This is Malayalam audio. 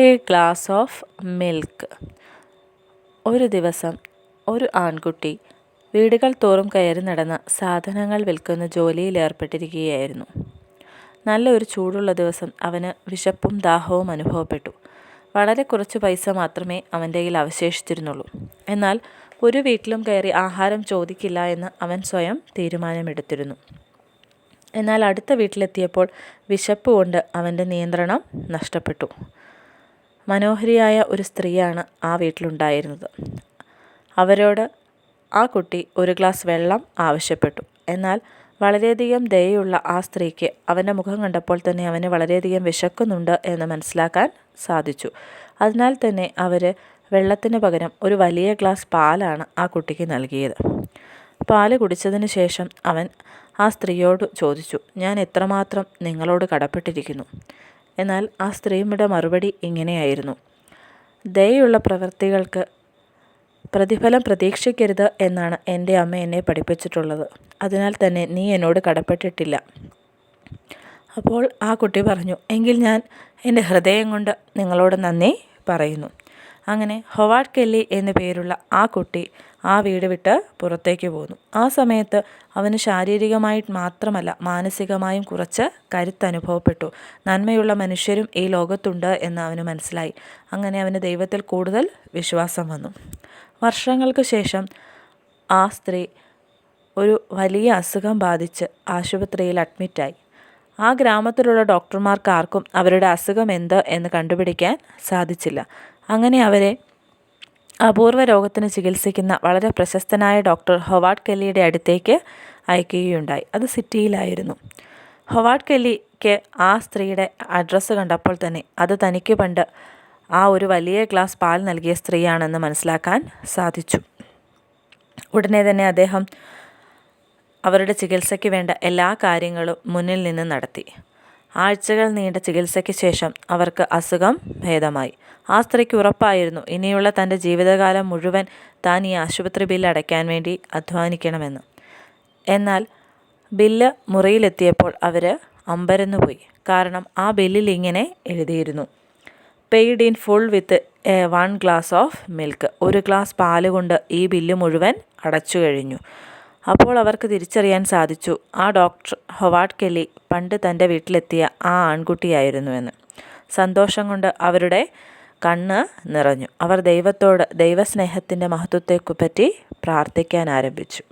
എ ഗ്ലാസ് ഓഫ് മിൽക്ക് ഒരു ദിവസം ഒരു ആൺകുട്ടി വീടുകൾ തോറും കയറി നടന്ന് സാധനങ്ങൾ വിൽക്കുന്ന ജോലിയിൽ ഏർപ്പെട്ടിരിക്കുകയായിരുന്നു. നല്ലൊരു ചൂടുള്ള ദിവസം അവന് വിശപ്പും ദാഹവും അനുഭവപ്പെട്ടു. വളരെ കുറച്ച് പൈസ മാത്രമേ അവന്റെ കയ്യിൽ അവശേഷിച്ചിരുന്നുള്ളൂ. എന്നാൽ ഒരു വീട്ടിലും കയറി ആഹാരം ചോദിക്കില്ല എന്ന് അവൻ സ്വയം തീരുമാനമെടുത്തിരുന്നു. എന്നാൽ അടുത്ത വീട്ടിലെത്തിയപ്പോൾ വിശപ്പ് കൊണ്ട് അവന്റെ നിയന്ത്രണം നഷ്ടപ്പെട്ടു. മനോഹരിയായ ഒരു സ്ത്രീയാണ് ആ വീട്ടിലുണ്ടായിരുന്നത്. അവരോട് ആ കുട്ടി ഒരു ഗ്ലാസ് വെള്ളം ആവശ്യപ്പെട്ടു. എന്നാൽ വളരെയധികം ദയയുള്ള ആ സ്ത്രീക്ക് അവന്റെ മുഖം കണ്ടപ്പോൾ തന്നെ അവന് വളരെയധികം വിശക്കുന്നുണ്ട് എന്ന് മനസ്സിലാക്കാൻ സാധിച്ചു. അതിനാൽ തന്നെ അവർ വെള്ളത്തിന് പകരം ഒരു വലിയ ഗ്ലാസ് പാലാണ് ആ കുട്ടിക്ക് നൽകിയത്. പാൽ കുടിച്ചതിന് ശേഷം അവൻ ആ സ്ത്രീയോട് ചോദിച്ചു ഞാൻ എത്രമാത്രം നിങ്ങളോട് കടപ്പെട്ടിരിക്കുന്നു? എന്നാൽ ആ സ്ത്രീയുടെ മറുപടി ഇങ്ങനെയായിരുന്നു. ദയുള്ള പ്രവൃത്തികൾക്ക് പ്രതിഫലം പ്രതീക്ഷിക്കരുത് എന്നാണ് എന്റെ അമ്മ എന്നെ പഠിപ്പിച്ചിട്ടുള്ളത്. അതിനാൽ തന്നെ നീ എന്നോട് കടപ്പെട്ടിട്ടില്ല. അപ്പോൾ ആ കുട്ടി പറഞ്ഞു എങ്കിൽ ഞാൻ എന്റെ ഹൃദയം കൊണ്ട് നിങ്ങളോട് നന്ദി പറയുന്നു. അങ്ങനെ ഹൊവാർഡ് കെല്ലി എന്നു പേരുള്ള ആ കുട്ടി ആ വീട് വിട്ട് പുറത്തേക്ക് പോന്നു. ആ സമയത്ത് അവന് ശാരീരികമായി മാത്രമല്ല മാനസികമായും കുറച്ച് കരുത്ത് അനുഭവപ്പെട്ടു നന്മയുള്ള മനുഷ്യരും ഈ ലോകത്തുണ്ട് എന്ന് അവന് മനസ്സിലായി. അങ്ങനെ അവന് ദൈവത്തിൽ കൂടുതൽ വിശ്വാസം വന്നു. വർഷങ്ങൾക്ക് ശേഷം ആ സ്ത്രീ ഒരു വലിയ അസുഖം ബാധിച്ച് ആശുപത്രിയിൽ അഡ്മിറ്റായി. ആ ഗ്രാമത്തിലുള്ള ഡോക്ടർമാർക്ക് ആർക്കും അവരുടെ അസുഖം എന്ത് എന്ന് കണ്ടുപിടിക്കാൻ സാധിച്ചില്ല. അങ്ങനെ അവരെ അപൂർവ രോഗത്തിന് ചികിത്സിക്കുന്ന വളരെ പ്രശസ്തനായ ഡോക്ടർ ഹൊവാർഡ് കെല്ലിയുടെ അടുത്തേക്ക് അയക്കുകയുണ്ടായി. അത് സിറ്റിയിലായിരുന്നു. ഹൊവാർഡ് കെല്ലിക്ക് ആ സ്ത്രീയുടെ അഡ്രസ്സ് കണ്ടപ്പോൾ തന്നെ അത് തനിക്ക് പണ്ട് ആ ഒരു വലിയ ഗ്ലാസ് പാൽ നൽകിയ സ്ത്രീയാണെന്ന് മനസ്സിലാക്കാൻ സാധിച്ചു. ഉടനെ തന്നെ അദ്ദേഹം അവരുടെ ചികിത്സയ്ക്ക് വേണ്ട എല്ലാ കാര്യങ്ങളും മുന്നിൽ നിന്ന് നടത്തി. ആഴ്ചകൾ നീണ്ട ചികിത്സയ്ക്ക് ശേഷം അവർക്ക് അസുഖം ഭേദമായി. ആ സ്ത്രീക്ക് ഉറപ്പായിരുന്നു ഇനിയുള്ള തന്റെ ജീവിതകാലം മുഴുവൻ താൻ ഈ ആശുപത്രി ബില്ല് അടയ്ക്കാൻ വേണ്ടി അധ്വാനിക്കണമെന്ന്. എന്നാൽ ബില്ല് മുറിയിലെത്തിയപ്പോൾ അവർ അമ്പരന്നു പോയി കാരണം ആ ബില്ലിൽ ഇങ്ങനെ എഴുതിയിരുന്നു. Paid in full with one glass of milk. ഒരു ഗ്ലാസ് പാൽ കൊണ്ട് ഈ ബില്ല് മുഴുവൻ അടച്ചു കഴിഞ്ഞു അപ്പോൾ അവർക്ക് തിരിച്ചറിയാൻ സാധിച്ചു. ആ ഡോക്ടർ ഹൊവാർഡ് കെല്ലി പണ്ട് തന്റെ വീട്ടിലെത്തിയ ആ ആൺകുട്ടിയായിരുന്നുവെന്ന്. സന്തോഷം കൊണ്ട് അവരുടെ കണ്ണ് നിറഞ്ഞു. അവർ ദൈവത്തോട് ദൈവസ്നേഹത്തിന്റെ മഹത്വത്തെപ്പറ്റി പ്രാർത്ഥിക്കാൻ ആരംഭിച്ചു.